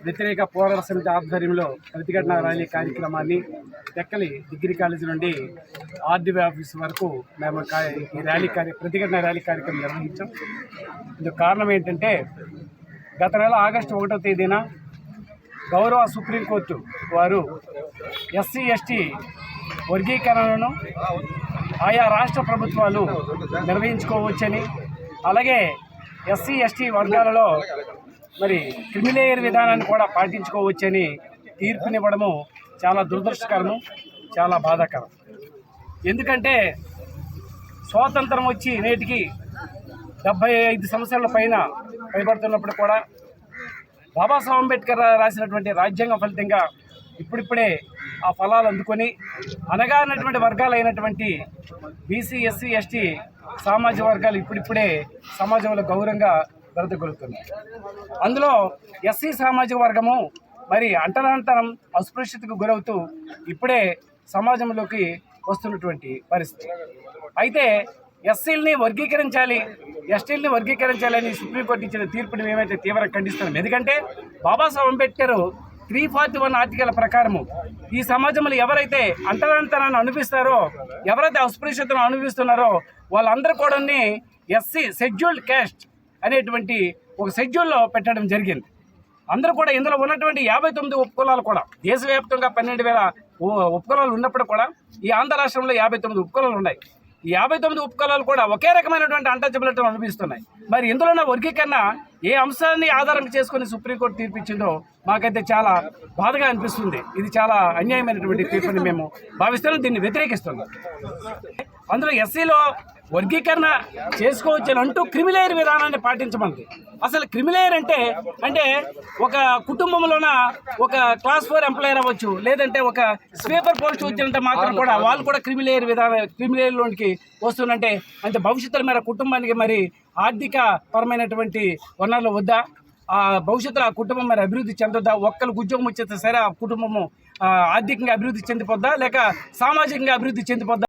వ్యతిరేక పోరాట సమితి ఆధ్వర్యంలో ప్రతిఘటన ర్యాలీ కార్యక్రమాన్ని తెక్కలి డిగ్రీ కాలేజీ నుండి ఆర్డీఓ ఆఫీస్ వరకు మేము కా- ఈ ర్యాలీ కార్య ప్రతిఘటన ర్యాలీ కార్యక్రమం నిర్వహించాం. ఇందుకు కారణం ఏంటంటే గత నెల ఆగస్టు ఒకటో తేదీన గౌరవ సుప్రీంకోర్టు వారు ఎస్సీ ఎస్టీ వర్గీకరణను ఆయా రాష్ట్ర ప్రభుత్వాలు నిర్వహించుకోవచ్చని అలాగే ఎస్సీ ఎస్టీ వర్గాలలో మరి క్రిమినేయర్ విధానాన్ని కూడా పాటించుకోవచ్చని తీర్పునివ్వడము చాలా దురదృష్టకరము చాలా బాధాకరం. ఎందుకంటే స్వాతంత్రం వచ్చి నేటికి డెబ్బై ఐదు సంవత్సరాల పైన పైబడుతున్నప్పుడు కూడా బాబాసాహెబ్ అంబేద్కర్ రాసినటువంటి రాజ్యాంగ ఫలితంగా ఇప్పుడిప్పుడే ఆ ఫలాలు అందుకొని అనగానటువంటి వర్గాలైనటువంటి బీసీ ఎస్సీ ఎస్టీ సామాజిక వర్గాలు ఇప్పుడిప్పుడే సమాజంలో గౌరవంగా బ్రతకగలుగుతున్నాయి అందులో ఎస్సీ సామాజిక వర్గము మరి అంటరాంతరం అస్పృశ్యతకు గురవుతూ ఇప్పుడే సమాజంలోకి వస్తున్నటువంటి పరిస్థితి. అయితే ఎస్సీలని వర్గీకరించాలి ఎస్టీలని వర్గీకరించాలని సుప్రీంకోర్టు ఇచ్చిన తీర్పుని మేమైతే తీవ్రంగా ఖండిస్తున్నాం. ఎందుకంటే Babasaheb Ambedkar three forty one article ప్రకారము ఈ సమాజంలో ఎవరైతే అంటరాంతరాన్ని అనిపిస్తారో ఎవరైతే అస్పృశ్యతను అనుభవిస్తున్నారో వాళ్ళందరూ కూడా ఎస్సీ షెడ్యూల్డ్ క్యాస్ట్ అనేటువంటి ఒక షెడ్యూల్లో పెట్టడం జరిగింది. అందరూ కూడా ఇందులో ఉన్నటువంటి యాభై తొమ్మిది ఉపకులాలు కూడా దేశవ్యాప్తంగా పన్నెండు వేల ఉపకులాలు ఉన్నప్పుడు కూడా ఈ ఆంధ్ర రాష్ట్రంలో యాభై తొమ్మిది ఉపకులాలు ఉన్నాయి. ఈ యాభై తొమ్మిది ఉపకులాలు కూడా ఒకే రకమైనటువంటి అంటచబిలిటీ అనుభవిస్తున్నాయి. మరి ఇందులో వర్గీకరణ ఏ అంశాన్ని ఆధారం చేసుకుని సుప్రీంకోర్టు తీర్పిచ్చిందో మాకైతే చాలా బాధగా అనిపిస్తుంది. ఇది చాలా అన్యాయమైనటువంటి తీర్పుని మేము భావిస్తున్నాం. దీన్ని వ్యతిరేకిస్తున్నాం. అందులో ఎస్సీలో వర్గీకరణ చేసుకోవచ్చని అంటూ క్రిమిలేయర్ విధానాన్ని పాటించమంది. అసలు క్రిమిలేయర్ అంటే అంటే ఒక కుటుంబంలోన ఒక క్లాస్ ఫోర్ ఎంప్లాయర్ అవ్వచ్చు లేదంటే ఒక స్వీపర్ పోస్ట్ వచ్చినంత మాత్రం కూడా వాళ్ళు కూడా క్రిమిలేయర్ విధాన క్రిమిలేయర్లోనికి వస్తుందంటే అంటే భవిష్యత్తులో మరి కుటుంబానికి మరి ఆర్థిక పరమైనటువంటి వనరులు వద్దా? ఆ భవిష్యత్తులో ఆ కుటుంబం మరి అభివృద్ధి చెందొద్దా? ఒక్కరికి ఉద్యోగం వచ్చేస్తే సరే ఆ కుటుంబము ఆర్థికంగా అభివృద్ధి చెందిపోద్దా? లేక సామాజికంగా అభివృద్ధి చెందిపోద్దా?